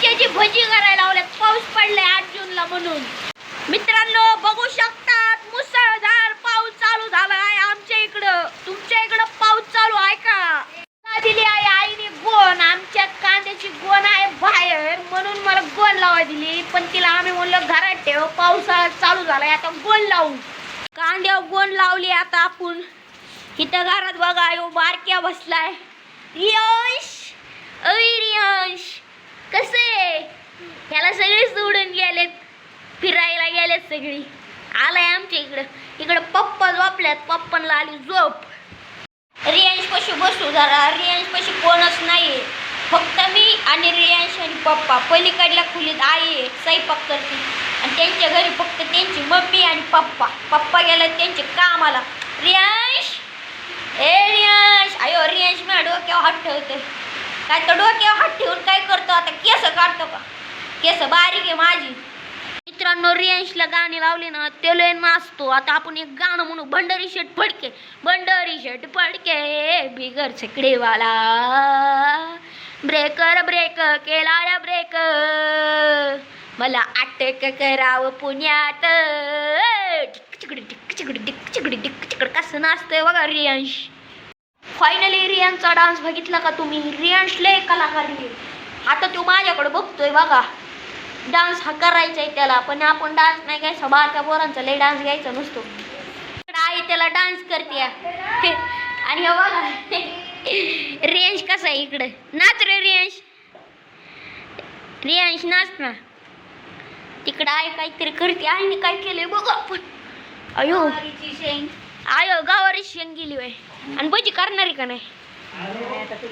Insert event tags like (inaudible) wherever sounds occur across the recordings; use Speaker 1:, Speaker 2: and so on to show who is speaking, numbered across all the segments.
Speaker 1: मिरच्याची भजी करायला लावल्यात. पाऊस पडलाय आठ जूनला म्हणून. मित्रांनो बघू शकतात मुसळधार पाऊस चालू झाला आहे आमच्या इकडं. तुमच्या इकडं पाऊस चालू आहे का? दिली आहे आईने गोण. आमच्यात कांद्याची गोण आहे बाहेर. म्हणून मला गोण लावा दिली. पण तिला आम्ही म्हणलं घरात ठेव पावसाळा चालू झालाय आता गोण लावू. कांद्यावर गोण लावली आता आपण. इथं घरात बघा यो बारक्या बसलाय. रियांश अय रियांश कसे? ह्याला सगळे सोडून गेलेत. फिरायला गेलेत सगळी. आलाय आमच्या इकडं. इकडं पप्पा झोपल्यात. पप्पांना आली झोप. रियांश पशी बसू जरा. रियांश पशी कोणच नाही फक्त मी आणि रियांश आणि पप्पा. पलीकडल्या खोलीत आई आहे. स्वयंपाक करते. आणि त्यांच्या घरी फक्त त्यांची मम्मी आणि पप्पा. पप्पा गेला त्यांचे कामाला रियांश! ए रियांश! अयो रियांश मी डोक्यावर हात ठेवते काय तर डोक्यावर हात ठेवून काय करतो आता केस काढतो का केस बारीक आहे माझी मित्रांनो रियांशला गाणी लावली ना ते लय नाचतो आता आपण एक गाणं म्हणू भंडारी शेट फडके भंडारी शेट फडके बिगर छकडेवाला ब्रेकर ब्रेक केला रे ब्रेक मला अटक करावं पुण्यात ढिक चिकडी टिक चिकडी टिक चिकडी टिक चिकड कसं नाचतंय बघा रियांश फायनली रियांचा डान्स बघितला का तुम्ही? रियांश लय कलाकार. आता तो माझ्याकडे बघतोय बघा. डान्स हा करायचा आहे त्याला पण आपण डान्स नाही घ्यायचा. बारक्या पोरांचा लय डान्स घ्यायचा नसतो. इकडं आई त्याला डान्स करते आणि हे बघा. रियांश कसा आहे इकडं? नाच रे रियांश. रियांश नाच ना. तिकडं आई काहीतरी करते. आईने काय केलंय बघा आपण. अयो. आयो गावारी शेंग गेली वय आणि भजी करणारी का नाही?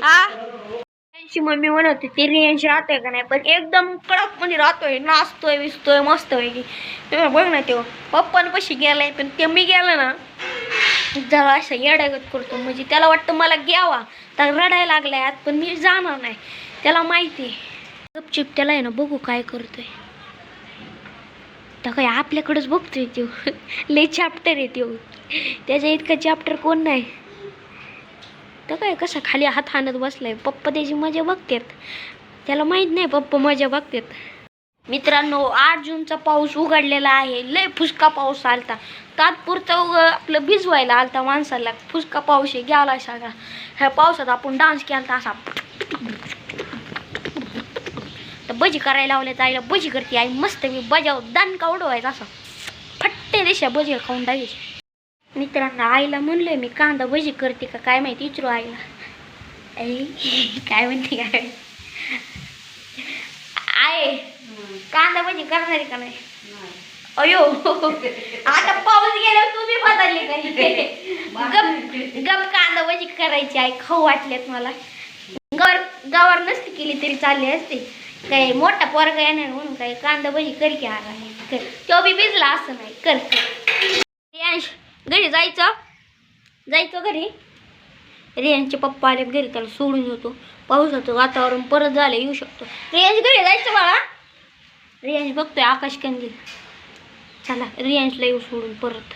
Speaker 1: हा त्यांची मम्मी म्हणत होती ती रियांशी राहतोय का नाही? पण एकदम कडक म्हणजे राहतोय नाचतोय विसतोय मस्त पैकी तेव्हा बघ ना तेव्हा पप्पान पशी गेलाय पण ते मी गेलं ना जरा असं येडागत करतो. म्हणजे त्याला वाटतं मला घ्यावा. तर रडायला लागलाय आत पण मी जाणार नाही. त्याला माहिती आहे. गपचिप त्याला आहे ना बघू काय करतोय. तर काय आपल्याकडंच बघतोय तो (laughs) लय चॅप्टर आहे तो त्याच्या इतका चॅप्टर कोण नाही. तर काय? कसा खाली हात हाणत बसलाय? पप्पा त्याची मजा बघतात. त्याला माहीत नाही पप्पा मजा बघतात. मित्रांनो आठ जूनचा पाऊस उघडलेला आहे. लय फुसका पाऊस आलता. तात्पुरता उग आपलं भिजवायला आलता माणसाला. फुसका पाऊस आहे गेला सगळा. ह्या पावसात आपण डान्स केला असा. तर बजी करायला लावल्या आईला बजी करते. आई मस्त मी बजाव दणका उडवायचा असा. फट्टे देशा बजी खाऊन टाकायची. मित्रांनो आईला म्हणलंय मी कांदा भजी करते का काय माहिती विचारू आईला. आई काय म्हणते काय? आहे कांदा भजी करणार का नाही? अयो आता पाऊस गेल्यावर तुम्ही बदलले गप गप कांदा भजी करायची आहे खाऊ वाटल्यात मला. गवर गवर नसती केली तरी चालली असते. काय मोठा पोरगा येणार म्हणून काय कांदा भजी कर की आला कर. तो बी भिजला असं नाही कर. घरी जायचं? जायचं घरी? रियांचे पप्पा आलेत घरी त्याला सोडून येतो. पावसाचं वातावरण परत झालं येऊ शकतो. रियांश घरी जायचं बाळा. रियांश बघतोय आकाश कंदील चला रियांशला येऊ सोडून परत.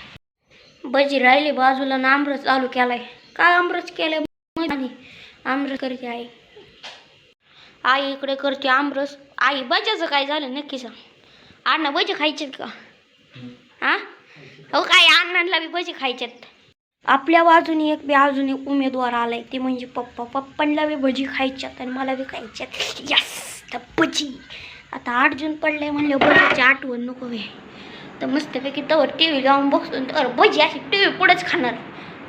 Speaker 1: भजी राहिली बाजूला ना आमरस चालू केलाय. काय आमरस केलाय आमरस करते आई. आई इकडे करते आमरस. आई बजाचं काय झालं नक्की सांग. अण्णा भजी खायचे का? हा अहो काय अण्णांना बी भजी खायच्यात आपल्या बाजूने एक बी अजून एक उमेदवार आलाय ते म्हणजे पप्पा. पप्पांना बी भजी खायच्यात आणि मला बी खायच्यात. यस तर भजी. आता आठ जून पडलंय म्हणलं भजीची आठवण नको वे तर मस्तपैकी तर टी व्ही लावून बघतो तर भजी अशी टी व्ही पुढेच खाणार.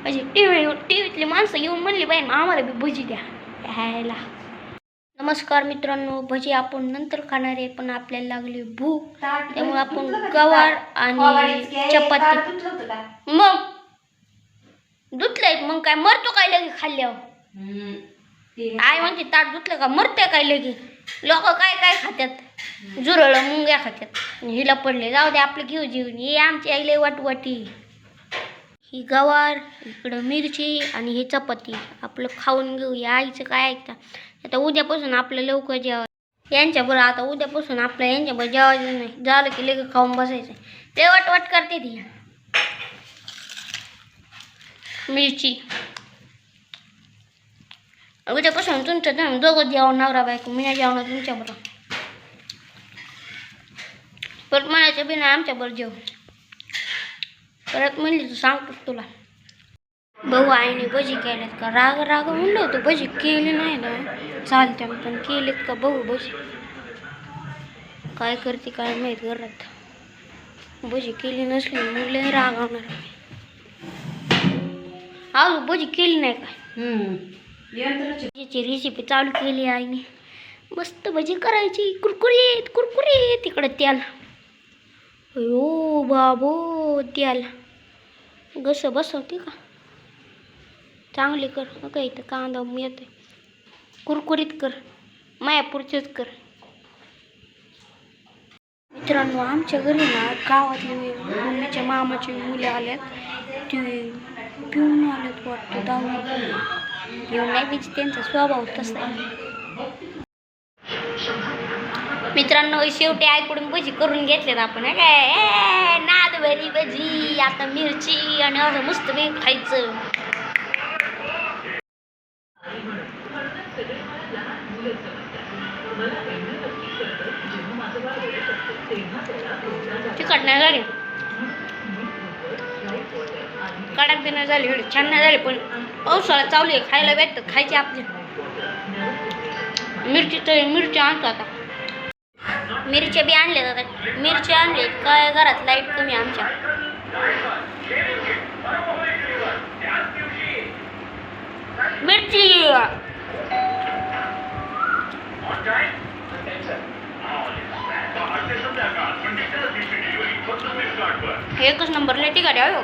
Speaker 1: म्हणजे टी व्ही टी व्हीतली माणसं येऊन म्हणली बाई आम्हाला बी भजी द्या. ह्याला नमस्कार मित्रांनो भजी आपण नंतर खाणार आहे पण आपल्याला लागली भूक. त्यामुळे आपण गवार आणि चपाती. मग? धुतलंय मग काय मरतो काय लगे खाल्ल्यावर? आई म्हणते ताट धुतलं का मरते काय लगे लोक काय काय खात्यात? जुरळ मुंग्या खात्यात. हिला पडले जाऊ दे आपलं घेऊ जीवन हे आमची आईले वाटवाटी. ही गवार इकडं मिरची आणि हे चपाती. आपलं खाऊन घेऊ या आईचं काय ऐकता? आता उद्यापासून आपलं लवकर जेवा यांच्याबरोबर आता उद्यापासून आपलं यांच्याबरोबर जेवायचं नाही. झालं की लगेच खाऊन बसायचं. ते वाटवाट करते ती. मिरची. उद्यापासून तुमचं दोघं जेवण नवरा बायको मी नाही जेवणार तुमच्याबरोबर परत म्हणायचं बी नाही आमच्याबरोबर जेव. परत म्हणली तू सांगतो तुला. भाऊ आईने भजी केल्यात का? राग राग म्हणलं होतं. भजी केली नाही ना. चालत्या पण केलीत का भाऊ भजी? काय करते काय माहीत घरात. भजी केली नसली मुले रागवणार अहो भजी केली नाही काय भजीची रेसिपी चालू केली आईने. मस्त भजी करायची. कुरकुरीत कुरकुरीत. तिकडं त्याला. अयो बाबो त्याला. गस बसवते का? चांगली कर. मग इथं कांदा येते कुरकुरीत कर. मायापुरचेच कर. मित्रांनो आमच्या घरी ना गावातले मम्मीच्या मामाचे मुले आल्यात ते पिऊन आल्यात वाटतं दारू पिऊन नाही म्हणजे त्यांचा स्वभाव तसा आहे. मित्रांनो शेवटी आईकडून भजी करून घेतलेत आपण काय? नादभरी भजी आता मिरची आणि असं मस्त मी खायचं. तिखट नाही झाली. कडक बी नाही झाली एवढी छान नाही झाली पण पावसाळा चालू आहे खायला भेटतं खायची आपली. मिरची तर मिरची आणतो आता. मिरच्या बी आणल्या जातात. मिरच्या आणले काय घरात लाइट कमी आमच्या. मिरची! एकच नंबर लेटी गाडी आहे हो.